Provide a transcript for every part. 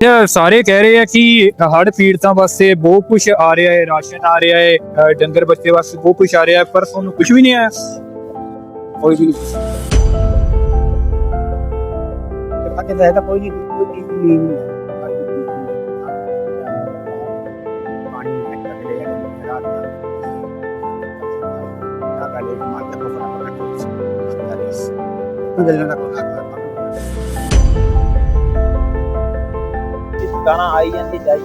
ਇਹ ਸਾਰੇ ਕਹਿ ਰਹੇ ਆ ਕਿ ਹੜ੍ਹ ਪੀੜਤਾਂ ਵਾਸਤੇ ਬਹੁਤ ਕੁਝ ਆ ਰਿਹਾ ਹੈ ਰਾਸ਼ਨ ਆ ਰਿਹਾ ਹੈ ਅ, ਡੰਗਰ ਬੱਚੇ ਵਾਸਤੇ ਬਹੁਤ ਕੁਝ ਆ ਰਿਹਾ ਹੈ ਪਰ ਤੁਹਾਨੂੰ ਕੁਝ ਵੀ ਨਹੀਂ ਆਇਆ। ਕੋਈ ਵੀ ਨਹੀਂ। ਬਾਕੀ ਤਾਂ ਇਹਦਾ ਕੋਈ ਨਹੀਂ ਕੋਈ ਚੀਜ਼ ਨਹੀਂ ਹੈ ਪਾਣੀ ਇੱਥੇ ਲੈ ਜਾਂਦੇ ਰਾਤ ਦਾ ਗਾਣਾ ਆਈ ਜਾਂਦੀ ਜਾਈ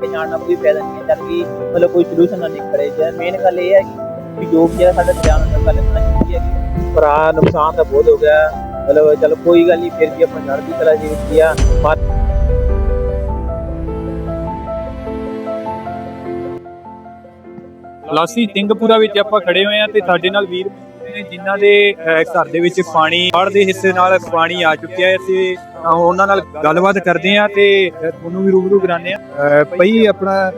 ਕਿ ਜਾਣ ਕੋਈ ਫਾਇਦਾ ਨਹੀਂ ਹੈ, ਜਦ ਕਿ ਮਤਲਬ ਕੋਈ ਸੋਲੂਸ਼ਨ ਨਾ ਨਿਕਲੇ। ਜੇ ਮੇਨ ਗੱਲ ਇਹ ਹੈ ਕਿ ਜੋ ਵੀ ਸਾਡਾ ਧਿਆਨ ਰੱਖਣਾ ਲੱਗਣਾ ਚਾਹੀਦੀ ਹੈ ਭਰਾ ਨੁਕਸਾਨ ਤਾਂ ਬਹੁਤ ਹੋ ਗਿਆ। ਮਤਲਬ ਚਲ ਕੋਈ ਗੱਲ ਨਹੀਂ, ਫਿਰ ਵੀ ਆਪਣਾ ਚੜ੍ਹਦੀ ਕਲਾ ਜੀ ਵਿੱਚ ਆ ਲਾਸੀ ਸਿੰਘਪੁਰਾ ਵਿੱਚ ਆਪਾਂ ਖੜੇ ਹੋਏ ਆ ਤੇ ਸਾਡੇ ਨਾਲ ਵੀਰ ਨੇ ਜਿਨ੍ਹਾਂ ਦੇ ਘਰ ਦੇ ਵਿੱਚ ਪਾਣੀ ਹੜ੍ਹ ਦੇ ਹਿੱਸੇ ਨਾਲ ਪਾਣੀ ਆ ਚੁੱਕਿਆ ਹੈ ਤੇ ਉਹਨਾਂ ਨਾਲ ਗੱਲਬਾਤ ਕਰਦੇ ਆ ਤੇ ਤੁਹਾਨੂੰ ਵੀ ਰੂਬਰੂ ਕਰਾਉਂਦੇ ਆ ਪਈ ਆਪਣਾ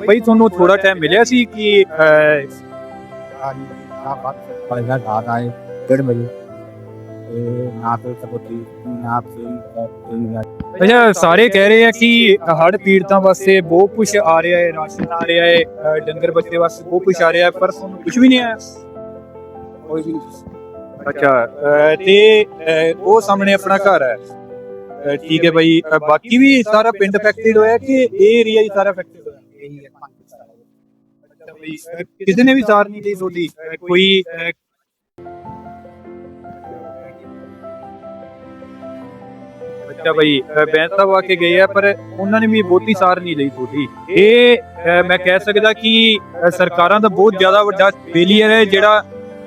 ਭਾਈ ਤੁਹਾਨੂੰ ਥੋੜਾ ਟਾਈਮ ਮਿਲਿਆ ਸੀ ਕਿ ਆ ਬਾਤ ਪੜੇਗਾ ਰਾਤ ਆਏ ਡੇਢ ਵਜੇ ਅੱਛਾ, ਸਾਰੇ ਕਹਿ ਰਹੇ ਆ ਕਿ ਹੜ ਪੀੜਤਾਂ ਵਾਸਤੇ ਬਹੁਤ ਕੁਝ ਆ ਰਿਹਾ ਹੈ, ਰਾਸ਼ਨ ਆ ਰਿਹਾ ਹੈ ਡੰਗਰ ਬੱਚੇ ਵਾਸਤੇ ਬਹੁਤ ਕੁਝ ਆ ਰਿਹਾ ਹੈ, ਪਰ ਤੁਹਾਨੂੰ ਕੁਝ ਵੀ ਨਹੀਂ ਆਇਆ? ਕੋਈ ਵੀ ਨਹੀਂ ਅੱਛਾ ਤੇ ਉਹ ਸਾਹਮਣੇ ਆਪਣਾ ਘਰ ਹੈ। ਠੀਕ ਹੈ ਭਾਈ ਬਾਕੀ ਵੀ ਸਾਰਾ ਪਿੰਡ ਅਫੈਕਟਡ ਹੋਇਆ ਕਿ ਇਹ ਏਰੀਆ ਹੀ ਸਾਰਾ ਅਫੈਕਟਡ ਹੋਇਆ? ਇਹੀ ਹੈ ਪੰਜ ਸਾਲ। ਬਈ, ਅ, ਕਿਸੇ ਨੇ ਵੀ ਸਾਰ ਨਹੀਂ ਲਈ ਤੁਹਾਡੀ? ਕੋਈ ਅੱਛਾ ਭਾਈ ਬੈਂਸ ਸਾਹਿਬ ਆ ਕੇ ਗਏ ਆ ਪਰ ਉਹਨਾਂ ਨੇ ਵੀ ਬਹੁਤੀ ਸਾਰ ਨਹੀਂ ਲਈ ਤੁਹਾਡੀ। ਇਹ ਮੈਂ ਕਹਿ ਸਕਦਾ ਕਿ ਸਰਕਾਰਾਂ ਦਾ ਬਹੁਤ ਜ਼ਿਆਦਾ ਵੱਡਾ ਫੇਲੀਅਰ ਹੈ ਜਿਹੜਾ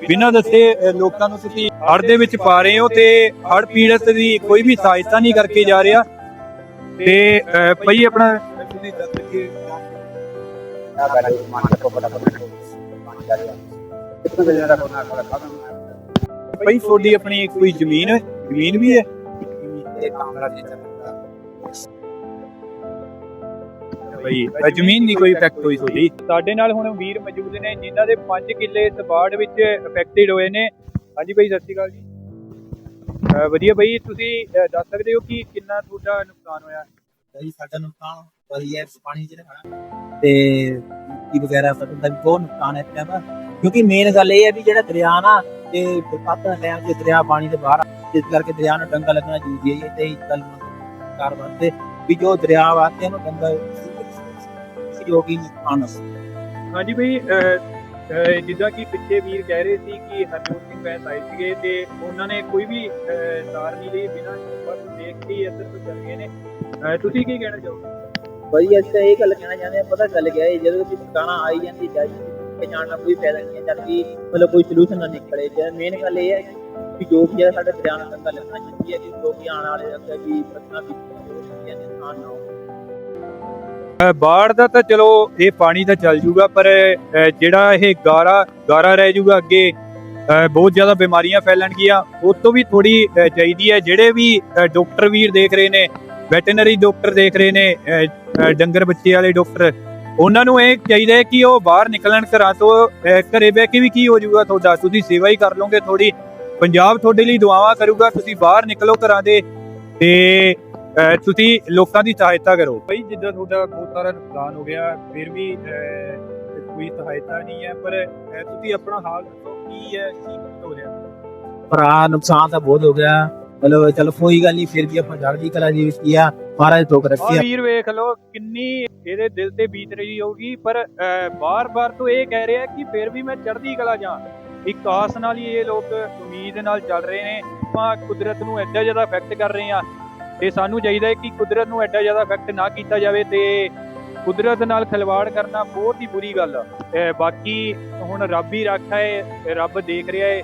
ਬਿਨਾਂ ਦੱਸੇ ਅ, ਲੋਕਾਂ ਨੂੰ ਤੁਸੀਂ ਹੜ੍ਹ ਦੇ ਵਿੱਚ ਪਾ ਰਹੇ ਹੋ ਤੇ ਹੜ੍ਹ ਪੀੜਤ ਦੀ ਕੋਈ ਵੀ ਸਹਾਇਤਾ ਨਹੀਂ ਕਰਕੇ ਜਾ ਰਿਹਾ। ਤੇ ਅ, ਭਾਈ ਆਪਣਾ ਭਾਈ ਤੁਹਾਡੀ ਆਪਣੀ ਕੋਈ ਜ਼ਮੀਨ ਹੈ ਜ਼ਮੀਨ ਵੀ ਹੈ? ਇਹ ਦੇ ਅ, ਜ਼ਮੀਨ ਦੀ ਕੋਈ ਇਫੈਕਟ ਹੋਈ ਤੁਹਾਡੀ। ਸਾਡੇ ਨਾਲ ਹੁਣ ਵੀਰ ਮੌਜੂਦ ਨੇ ਜਿਨ੍ਹਾਂ ਦੇ 5 ਕਿੱਲੇ ਸਬਾੜ ਵਿੱਚ ਇਫੈਕਟਡ ਹੋਏ ਨੇ। ਹਾਂਜੀ ਭਾਈ ਸਤਿ ਸ਼੍ਰੀ ਅਕਾਲ ਜੀ। ਅ, ਵਧੀਆ ਭਾਈ ਤੁਸੀਂ ਅ, ਦੱਸ ਸਕਦੇ ਹੋ ਕਿ ਕਿੰਨਾ ਤੁਹਾਡਾ ਨੁਕਸਾਨ ਹੋਇਆ? ਜੀ ਸਾਡਾ ਨੁਕਸਾਨ ਵਹੀ ਹੈ ਪਾਣੀ ਚ ਰਹਿਣਾ ਤੇ ਕੀ ਵਗੈਰਾ ਫਸਲ ਦਾ ਵੀ ਬਹੁਤ ਨੁਕਸਾਨ ਹੈ ਦਾ। ਕਿਉਂਕਿ ਮੇਨ ਗੱਲ ਇਹ ਹੈ ਵੀ ਜਿਹੜਾ ਦਰਿਆ ਨਾ ਤੇ ਪੱਤਾ ਟਾਈਮ ਤੇ ਦਰਿਆ ਪਾਣੀ ਦੇ ਬਾਹਰ ਆ, ਜਿਸ ਕਰਕੇ ਦਰਿਆ ਨੂੰ ਡੰਗਾ ਲੱਗਣਾ ਜ਼ਰੂਰੀ ਹੈ ਤੇ ਇਸ ਗੱਲ ਕਾਰ ਵਾਸਤੇ ਵੀ ਜੋ ਦਰਿਆ ਵਾਸਤੇ ਉਹਨੂੰ ਡੰਗਾ ਕਿ ਨੁਕਸਾਨ ਹੋ ਹਾਂਜੀ ਅ, ਜਿੱਦਾਂ ਕਿ ਪਿੱਛੇ ਵੀਰ ਕਹਿ ਰਹੇ ਸੀ ਕਿ ਹਰਜੋਤ ਸਿੰਘ ਬੈਂਸ ਆਏ ਸੀਗੇ ਤੇ ਉਹਨਾਂ ਨੇ ਕੋਈ ਵੀ ਸਾਰ ਨਹੀਂ ਲਈ ਬਿਨਾਂ ਬਸ ਦੇਖ ਕੇ ਇੱਧਰ ਤੋਂ ਚੱਲ ਗਏ ਨੇ। ਤੁਸੀਂ ਕੀ ਕਹਿਣਾ ਚਾਹੋਗੇ? ਬਈ ਅਸੀਂ ਤਾਂ ਇਹ ਗੱਲ ਕਹਿਣਾ ਚਾਹੁੰਦੇ ਆ ਪਤਾ ਚੱਲ ਗਿਆ ਇਹ ਜਦੋਂ ਵੀ ਗਾਣਾ ਆਈ ਜਾਂਦੀ ਜਾਈ ਕਿ ਜਾਣ ਦਾ ਕੋਈ ਫਾਇਦਾ ਨਹੀਂ ਹੈ ਜਦ ਕਿ ਮਤਲਬ ਕੋਈ ਸੋਲੂਸ਼ਨ ਨਾ ਨਿਕਲੇ। ਜੇ ਮੇਨ ਗੱਲ ਇਹ ਹੈ ਕਿ ਜੋ ਹੈ ਸਾਡਾ ਨਾਲ ਡੰਗਾ ਲੱਗਣਾ ਚਾਹੀਦੀ ਹੈ ਕਿ ਜੋ ਵੀ ਆਉਣ ਵਾਲੇ ਅੱਗੇ ਵੀ ਫਸਲਾਂ ਵੀ ਹੋ ਸਕਦੀਆਂ ਨੇ ਨੁਕਸਾਨ ਨਾ ਬਾੜ ਦਾ ਤਾਂ ਚਲੋ ਇਹ ਪਾਣੀ ਤਾਂ ਚੱਲ ਜੂਗਾ, ਪਰ ਜਿਹੜਾ ਇਹ ਗਾਰਾ ਗਾਰਾ ਰਹਿ ਜੂਗਾ ਅੱਗੇ ਬਹੁਤ ਜ਼ਿਆਦਾ ਬਿਮਾਰੀਆਂ ਫੈਲਣਗੀਆਂ। ਉਹ ਤੋਂ ਵੀ ਥੋੜੀ ਚਾਹੀਦੀ ਹੈ। ਜਿਹੜੇ ਵੀ ਡਾਕਟਰ ਵੀਰ ਦੇਖ ਰਹੇ ਨੇ, ਵੈਟਰਨਰੀ ਡਾਕਟਰ ਦੇਖ ਰਹੇ ਨੇ ਡੰਗਰ ਬੱਚੇ ਵਾਲੇ ਡਾਕਟਰ, ਉਹਨਾਂ ਨੂੰ ਇਹ ਚਾਹੀਦਾ ਹੈ ਕਿ ਉਹ ਬਾਹਰ ਨਿਕਲਣ ਘਰਾਂ ਤੋਂ ਘਰੇ ਬਹਿ ਕੇ ਵੀ ਕੀ ਹੋ ਜਾਊਗਾ ਤੁਹਾਡਾ? ਤੁਸੀਂ ਸੇਵਾ ਹੀ ਕਰ ਲਓਗੇ ਥੋੜੀ ਪੰਜਾਬ ਤੁਹਾਡੇ ਲਈ ਦੁਆਵਾਂ ਕਰੂਗਾ। ਤੁਸੀਂ ਬਾਹਰ ਨਿਕਲੋ ਘਰਾਂ ਦੇ। ਤੇ ਤੁਸੀਂ ਲੋਕਾਂ ਦੀ ਸਹਾਇਤਾ ਕਰੋ। ਭਾਈ ਜਿੱਦਾਂ ਤੁਹਾਡਾ ਬਹੁਤ ਸਾਰਾ ਨੁਕਸਾਨ ਹੋ ਗਿਆ ਫਿਰ ਵੀ ਕੋਈ ਸਹਾਇਤਾ ਨਹੀਂ ਹੈ ਪਰ ਤੁਸੀਂ ਆਪਣਾ ਹਾਲ ਦੱਸੋ ਕੀ ਹੈ ਕੀ ਹੋ ਰਿਹਾ? ਭਰਾ ਨੁਕਸਾਨ ਤਾਂ ਬਹੁਤ ਹੋ ਗਿਆ। ਮਤਲਬ ਚਲ ਕੋਈ ਗੱਲ ਨਹੀਂ ਫਿਰ ਵੀ ਆਪਾਂ ਜਲਦੀ ਕਲਾ ਜੀ ਵਿੱਚ ਕੀਆ ਮਹਾਰਾਜ ਤੋਕ ਆ। ਰੱਖੀ ਵੀਰ ਵੇਖ ਲਓ ਕਿੰਨੀ ਇਹਦੇ ਦਿਲ ਤੇ ਬੀਤ ਰਹੀ ਹੋਊਗੀ ਪਰ ਬਾਰ-ਬਾਰ ਤੋਂ ਇਹ ਕਹਿ ਰਿਹਾ ਕਿ ਫਿਰ ਵੀ ਮੈਂ ਚੜ੍ਹਦੀ ਕਲਾ ਜਾ ਇੱਕ ਆਸ ਨਾਲ ਹੀ ਇਹ ਲੋਕ ਉਮੀਦ ਨਾਲ ਚੱਲ ਰਹੇ ਨੇ ਆਪਾਂ ਕੁਦਰਤ ਨੂੰ ਐਡਾ ਜ਼ਿਆਦਾ ਇਫੈਕਟ ਕਰ ਰਹੇ ਆ ਤੇ ਸਾਨੂੰ ਚਾਹੀਦਾ ਹੈ ਕਿ ਕੁਦਰਤ ਨੂੰ ਐਡਾ ਜ਼ਿਆਦਾ ਇਫੈਕਟ ਨਾ ਕੀਤਾ ਜਾਵੇ ਤੇ ਕੁਦਰਤ ਨਾਲ ਖਿਲਵਾੜ ਕਰਨਾ ਬਹੁਤ ਹੀ ਬੁਰੀ ਗੱਲ ਆ। ਬਾਕੀ ਹੁਣ ਰੱਬ ਹੀ ਰੱਖਾ ਹੈ, ਰੱਬ ਦੇਖ ਰਿਹਾ ਹੈ